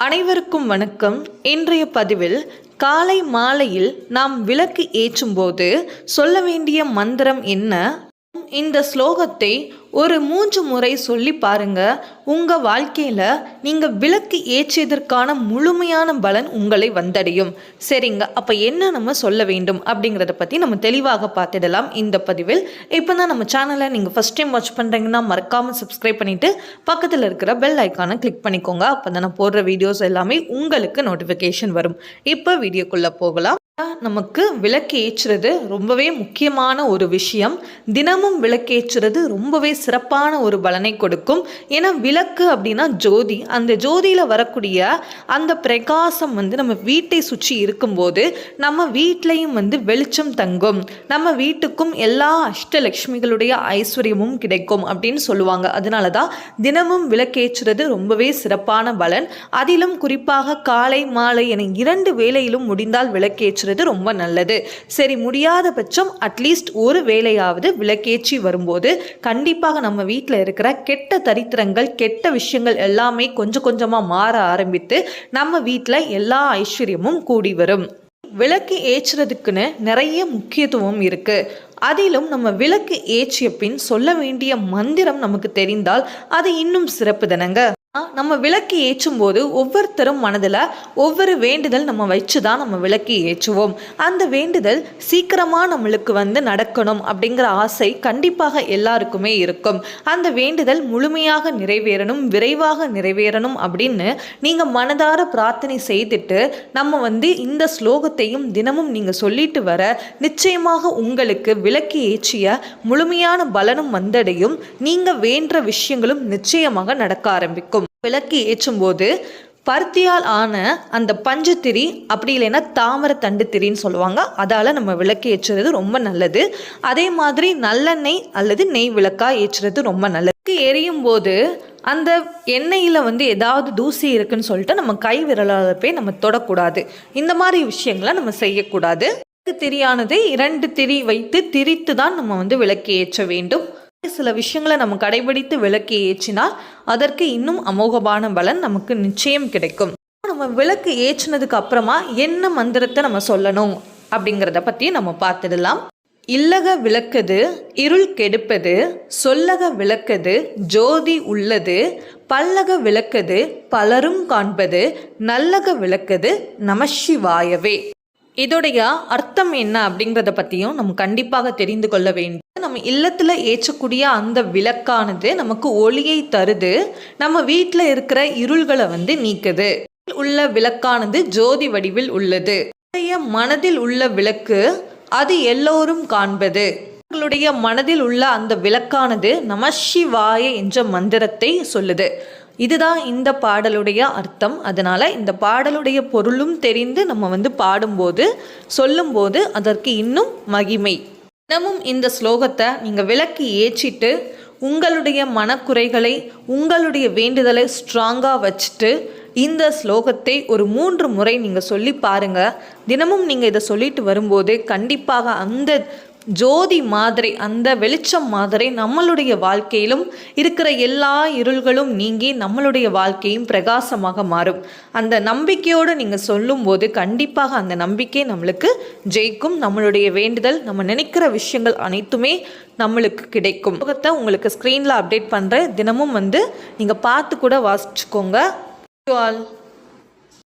அனைவருக்கும் வணக்கம். இன்றைய பதிவில் காலை மாலையில் நாம் விளக்கு ஏற்றும்போது சொல்ல வேண்டிய மந்திரம் என்ன? இந்த ஸ்லோகத்தை ஒரு மூன்று முறை சொல்லி பாருங்க. உங்க வாழ்க்கையில நீங்க விளக்கு ஏற்றியதற்கான முழுமையான பலன் உங்களை வந்தடையும். சரிங்க அப்ப என்ன நம்ம சொல்ல வேண்டும் அப்படிங்கிறத பத்தி நம்ம தெளிவாக பார்த்துடலாம் இந்த பதிவில். இப்போ தான் நம்ம சேனலை நீங்க ஃபர்ஸ்ட் டைம் வாட்ச் பண்றீங்கன்னா மறக்காம சப்ஸ்கிரைப் பண்ணிட்டு பக்கத்தில் இருக்கிற பெல் ஐக்கானை கிளிக் பண்ணிக்கோங்க. அப்போ தான் நான் போடுற வீடியோஸ் எல்லாமே உங்களுக்கு நோட்டிஃபிகேஷன் வரும். இப்போ வீடியோக்குள்ள போகலாம். நமக்கு விளக்கு ஏற்றுறது ரொம்பவே முக்கியமான ஒரு விஷயம். தினமும் விளக்கேற்றுறது ரொம்பவே சிறப்பான ஒரு பலனை கொடுக்கும். ஏன்னா விளக்கு அப்படின்னா ஜோதி. அந்த ஜோதியில் வரக்கூடிய அந்த பிரகாசம் வந்து நம்ம வீட்டை சுற்றி இருக்கும்போது நம்ம வீட்லேயும் வந்து வெளிச்சம் தங்கும். நம்ம வீட்டுக்கும் எல்லா அஷ்டலக்ஷ்மிகளுடைய ஐஸ்வர்யமும் கிடைக்கும் அப்படின்னு சொல்லுவாங்க. அதனால தான் தினமும் விளக்கேற்றுறது ரொம்பவே சிறப்பான பலன். அதிலும் குறிப்பாக காலை மாலை என இரண்டு வேளையிலும் முடிந்தால் விளக்கேற்று ஏற்றுறது ரொம்ப நல்லது. சரி முடியாத பட்சம் அட்லீஸ்ட் ஒரு வேலையாவது விளக்கேற்றி வரும்போது கண்டிப்பாக நம்ம வீட்டில் இருக்கிற கெட்ட தரித்திரங்கள் கெட்ட விஷயங்கள் எல்லாமே கொஞ்சம் கொஞ்சமாக மாற ஆரம்பித்து நம்ம வீட்டில் எல்லா ஐஸ்வர்யமும் கூடி வரும். விளக்கு ஏற்றுறதுக்குன்னு நிறைய முக்கியத்துவம் இருக்கு. அதிலும் நம்ம விளக்கு ஏற்றிய பின் சொல்ல வேண்டிய மந்திரம் நமக்கு தெரிந்தால் அது இன்னும் சிறப்பு தானங்க? நம்ம விளக்கு ஏற்றும் போது ஒவ்வொருத்தரும் மனதில் ஒவ்வொரு வேண்டுதல் நம்ம வச்சு தான் நம்ம விளக்கு ஏற்றுவோம். அந்த வேண்டுதல் சீக்கிரமாக நம்மளுக்கு வந்து நடக்கணும் அப்படிங்கிற ஆசை கண்டிப்பாக எல்லாருக்குமே இருக்கும். அந்த வேண்டுதல் முழுமையாக நிறைவேறணும் விரைவாக நிறைவேறணும் அப்படின்னு நீங்கள் மனதார பிரார்த்தனை செய்துட்டு நம்ம வந்து இந்த ஸ்லோகத்தையும் தினமும் நீங்கள் சொல்லிட்டு வர நிச்சயமாக உங்களுக்கு விளக்கு ஏற்றிய முழுமையான பலனும் வந்தடையும். நீங்கள் வேண்ட விஷயங்களும் நிச்சயமாக நடக்க ஆரம்பிக்கும். விளக்கு ஏற்றும்போது பருத்தியால் ஆன அந்த பஞ்சுத்திரி அப்படி இல்லைன்னா தாமரை தண்டு திரின்னு சொல்லுவாங்க. அதால் நம்ம விளக்கு ஏற்றுறது ரொம்ப நல்லது. அதே மாதிரி நல்லெண்ணெய் அல்லது நெய் விளக்காக ஏற்றுறது ரொம்ப நல்லது. எரியும் போது அந்த எண்ணெயில் வந்து ஏதாவது தூசி இருக்குன்னு சொல்லிட்டு நம்ம கை விரலால் போய் நம்ம தொடக்கூடாது. இந்த மாதிரி விஷயங்களை நம்ம செய்யக்கூடாது. திரியானது இரண்டு திரி வைத்து திரித்து தான் நம்ம வந்து விளக்கு ஏற்ற வேண்டும். சில விஷயங்களை நம்ம கடைபிடித்து விளக்கு ஏற்றினால் அதற்கு இன்னும் அமோகமான பலன் நமக்கு நிச்சயம் கிடைக்கும். நம்ம விளக்கு ஏற்றினதுக்கு அப்புறமா என்ன மந்திரத்தை நம்ம சொல்லணும் அப்படிங்கிறத பற்றி நம்ம பார்த்துடலாம். இல்லக விளக்குது இருள் கெடுப்பது சொல்லக விளக்குது ஜோதி உள்ளது பல்லக விளக்குது பலரும் காண்பது நல்லக விளக்குது நமசிவாயவே இதோடைய அர்த்தம் என்ன அப்படிங்கிறத பற்றியும் நம்ம கண்டிப்பாக தெரிந்து கொள்ள வேண்டும். நம்ம இல்லத்தில் ஏற்றக்கூடிய அந்த விளக்கானது நமக்கு ஒளியை தருது. நம்ம வீட்டில் இருக்கிற இருள்களை வந்து நீக்குது. உள்ள விளக்கானது ஜோதி வடிவில் உள்ளது. மனதில் உள்ள விளக்கு அது எல்லோரும் காண்பது. உங்களுடைய மனதில் உள்ள அந்த விளக்கானது நமசிவாய என்ற மந்திரத்தை சொல்லுது. இதுதான் இந்த பாடலுடைய அர்த்தம். அதனால் இந்த பாடலுடைய பொருளும் தெரிந்து நம்ம வந்து பாடும்போது சொல்லும்போது அதற்கு இன்னும் மகிமை. தினமும் இந்த ஸ்லோகத்தை நீங்கள் விளக்கி ஏற்றிட்டு உங்களுடைய மனக்குறைகளை உங்களுடைய வேண்டுதலை ஸ்ட்ராங்காக வச்சுட்டு இந்த ஸ்லோகத்தை ஒரு மூன்று முறை நீங்கள் சொல்லி பாருங்கள் தினமும் நீங்கள் இதை சொல்லிட்டு வரும்போது கண்டிப்பாக அந்த ஜோதி மாதிரி அந்த வெளிச்சம் மாதிரி நம்மளுடைய வாழ்க்கையிலும் இருக்கிற எல்லா இருள்களும் நீங்கி நம்மளுடைய வாழ்க்கையும் பிரகாசமாக மாறும். அந்த நம்பிக்கையோடு நீங்கள் சொல்லும்போது கண்டிப்பாக அந்த நம்பிக்கை நம்மளுக்கு ஜெயிக்கும். நம்மளுடைய வேண்டுதல் நம்ம நினைக்கிற விஷயங்கள் அனைத்துமே நம்மளுக்கு கிடைக்கும். முகத்தை உங்களுக்கு ஸ்க்ரீனில் அப்டேட் பண்ணுற தினமும் வந்து நீங்கள் பார்த்து கூட வாசிச்சுக்கோங்க. ஆல்